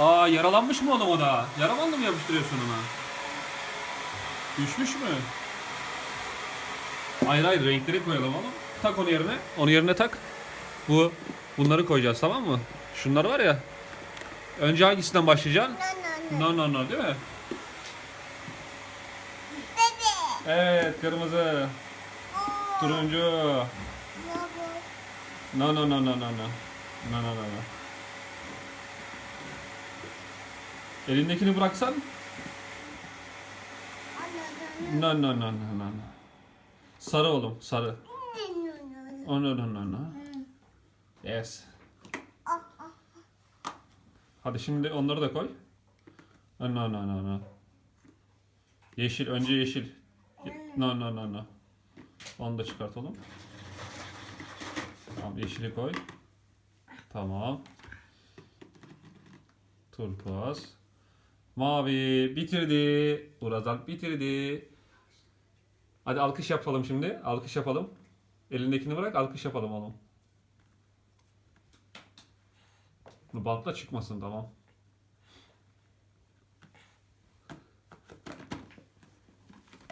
Aa yaralanmış mı oğlum o da? Yara bandı mı yapıştırıyorsun ona? Düşmüş mü? Hayır hayır renkleri koyalım oğlum. Tak onu yerine. Onu yerine tak. Bu bunları koyacağız tamam mı? Şunlar var ya. Önce hangisinden başlayacaksın? No no no. Değil mi? Bebe. Evet kırmızı. Oo. Turuncu. No no no no no no. No no no no. Elindekini bıraksan. No no no no no. Sarı oğlum sarı. Oh no no no no. Yes. Ah, ah. Hadi şimdi onları da koy. No no no no. Yeşil önce yeşil. No no no no. Onu da çıkartalım. Tamam yeşili koy. Tamam. Turkuaz. Mavi bitirdi. Urazak bitirdi. Hadi alkış yapalım şimdi. Alkış yapalım. Elindekini bırak alkış yapalım oğlum. Bu bantla çıkmasın tamam.